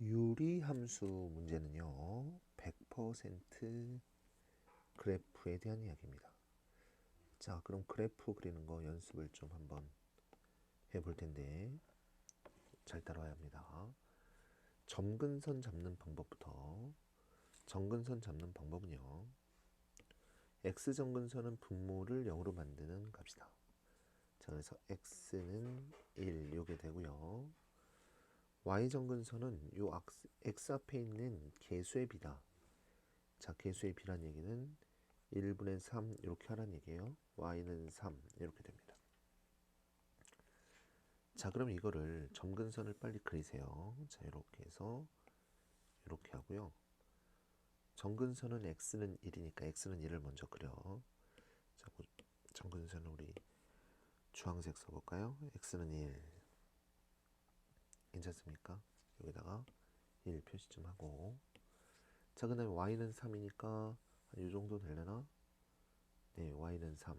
유리함수 문제는요, 100% 그래프에 대한 이야기입니다. 자, 그럼 그래프 그리는 거 연습을 좀 한번 해볼 텐데, 잘 따라와야 합니다. 점근선 잡는 방법부터, 점근선 잡는 방법은요, x점근선은 분모를 0으로 만드는 값이다. 자, 그래서 x는 1, 요게 되고요. Y점근선은 요 x 앞에 있는 개수의 비다. 자, 개수의 비란 얘기는 1분의 3 이렇게 하라는 얘기예요. y는 3 이렇게 됩니다. 자, 그럼 이거를 점근선을 빨리 그리세요. 자, 이렇게 해서 이렇게 하고요. 점근선은 x는 1이니까 x는 1을 먼저 그려. 자, 그 점근선은 우리 주황색 써볼까요? x는 1. 괜찮습니까? 여기다가 1 표시 좀 하고. 자, 그 다음에 y는 3이니까 이 정도 되려나? 네, y는 3.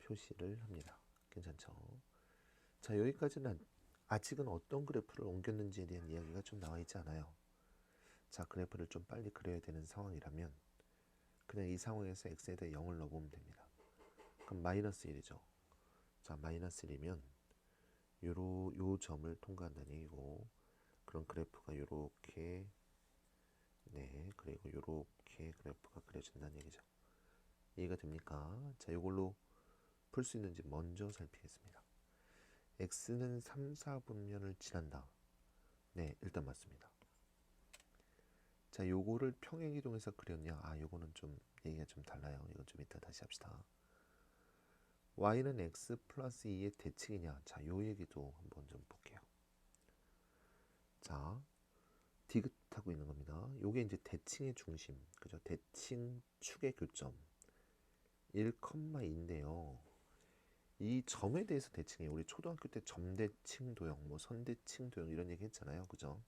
표시를 합니다. 괜찮죠? 자, 여기까지는 아직은 어떤 그래프를 옮겼는지에 대한 이야기가 좀 나와 있지 않아요. 자, 그래프를 좀 빨리 그려야 되는 상황이라면 그냥 이 상황에서 x에다 0을 넣어보면 됩니다. 그럼 마이너스 1이죠. 자, 마이너스 1이면 요로 요 점을 통과한다는 얘기고 그런 그래프가 요렇게 네 그리고 요렇게 그래프가 그려진다는 얘기죠. 이해가 됩니까? 자, 요걸로 풀 수 있는지 먼저 살피겠습니다. x는 3, 4분면을 지난다. 네, 일단 맞습니다. 자, 요거를 평행이동해서 그렸냐? 아, 요거는 좀 얘기가 좀 달라요. 이건 좀 이따 다시 합시다. Y는 x 플러스 2의 대칭이냐? 자, 요 얘기도 한번 좀 볼게요. 자, 디귿하고 있는 겁니다. 요게 이제 대칭의 중심, 그죠? 대칭 축의 교점 1,2인데요. 이 점에 대해서 대칭이에요. 우리 초등학교 때 점대칭 도형, 뭐 선대칭 도형 이런 얘기 했잖아요. 그죠?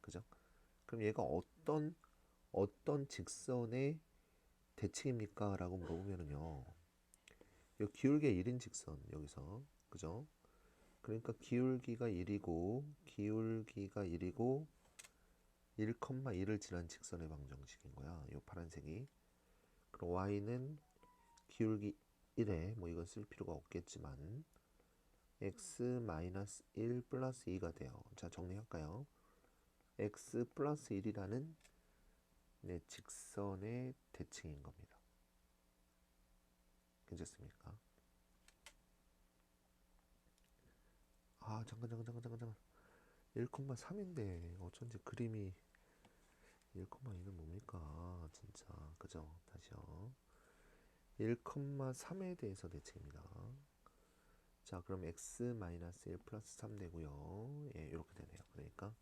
그죠? 그럼 얘가 어떤 어떤 직선의 대칭입니까? 라고 물어보면은요. 요 기울기 1인 직선 여기서 그죠? 그러니까 기울기가 1이고 기울기가 1이고 1,1을 지난 직선의 방정식인 거야. 요 파란색이. 그럼 y는 기울기 1에 뭐 이건 쓸 필요가 없겠지만 x-1 플러스 2가 돼요. 자, 정리할까요? x 플러스 1이라는 네, 직선의 대칭인 겁니다. 괜찮습니까? 아 잠깐 잠깐 잠깐 잠깐 잠깐. 1,3인데 어쩐지 그림이 1,2는 뭡니까? 진짜. 그죠? 다시요. 1,3에 대해서 대칭입니다. 자 그럼 x-1 플러스 3 되고요. 예 이렇게 되네요. 그러니까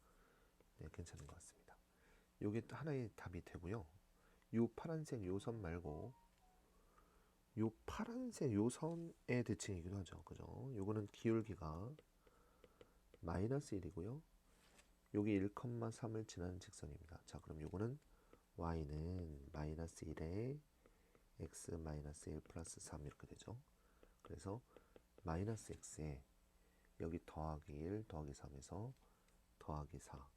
네 괜찮은 것 같습니다. 요게 또 하나의 답이 되고요. 요 파란색 요선 말고 요 파란색 요 선의 대칭이기도 하죠. 그죠? 요거는 기울기가 마이너스 1이고요. 요게 1,3을 지나는 직선입니다. 자, 그럼 요거는 y는 마이너스 1에 x 마이너스 1 플러스 3 이렇게 되죠. 그래서 마이너스 x에 여기 더하기 1 더하기 3에서 더하기 4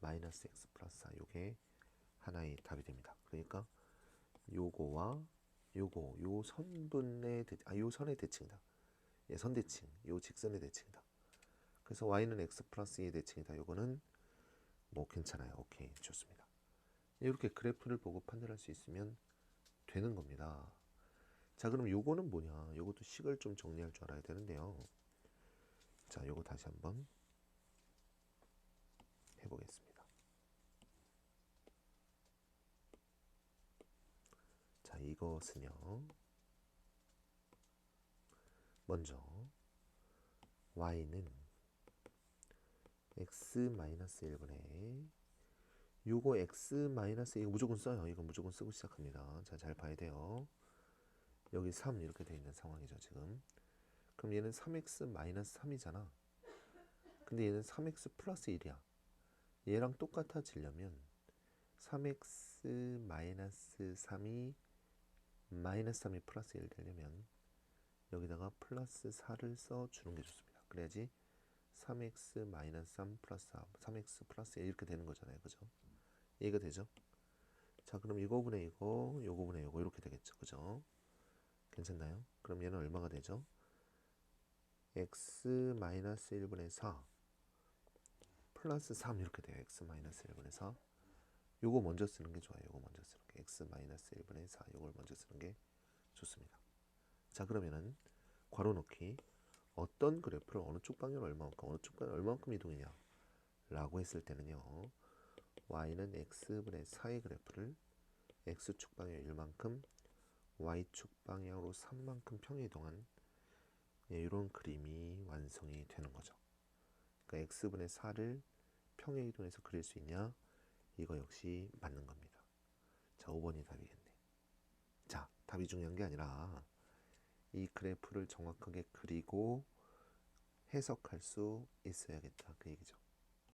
마이너스 x 플러스 4 요게 하나의 답이 됩니다. 그러니까 요거와 요거 요 선분의 대, 아요 선의 대칭이다. 예, 선 대칭. 요 직선의 대칭이다. 그래서 y는 x 플러스 2의 대칭이다. 요거는 뭐 괜찮아요. 오케이. 좋습니다. 이렇게 그래프를 보고 판단할 수 있으면 되는 겁니다. 자, 그럼 요거는 뭐냐? 요것도 식을 좀 정리할 줄 알아야 되는데요. 자, 요거 다시 한번 해보겠습니다. 자, 이것은요. 먼저 y는 x-1분의 요거 x- 이거 무조건 써요. 이거 무조건 쓰고 시작합니다. 자, 잘 봐야 돼요. 여기 3 이렇게 돼 있는 상황이죠, 지금. 그럼 얘는 3x-3이잖아. 근데 얘는 3x 플러스 1이야. 얘랑 똑같아지려면 3x-3이 마이너스 3이 플러스 1 되려면 여기다가 플러스 4를 써 주는 게 좋습니다. 그래야지 3x 마이너스 3 플러스 4, 3x 플러스 1 이렇게 되는 거잖아요. 그죠? 이해가 되죠? 자, 그럼 이거분의 이거, 요거분의 요거 이렇게 되겠죠. 그죠? 괜찮나요? 그럼 얘는 얼마가 되죠? x 마이너스 1분의 4 플러스 3 이렇게 돼요. x 마이너스 1분의 4 요거 먼저 쓰는 게 좋아요. 요거 먼저 쓰는 게. X 마이너스 1분의 4 요걸 먼저 쓰는 게 좋습니다. 자, 그러면은 괄호 넣기. 어떤 그래프를 어느 쪽 방향으로 얼마만큼 어느 쪽 방향 얼마만큼 이동이냐? 라고 했을 때는요 y는 x분의 4의 그래프를 x축 방향 1만큼 y축 방향으로 3만큼 평행 이동한 예, 이런 그림이 완성이 되는 거죠. 그러니까 x분의 4를 평행 이동해서 그릴 수 있냐 이거 역시 맞는 겁니다. 자 5번이 답이겠네. 자 답이 중요한 게 아니라 이 그래프를 정확하게 그리고 해석할 수 있어야겠다. 그 얘기죠.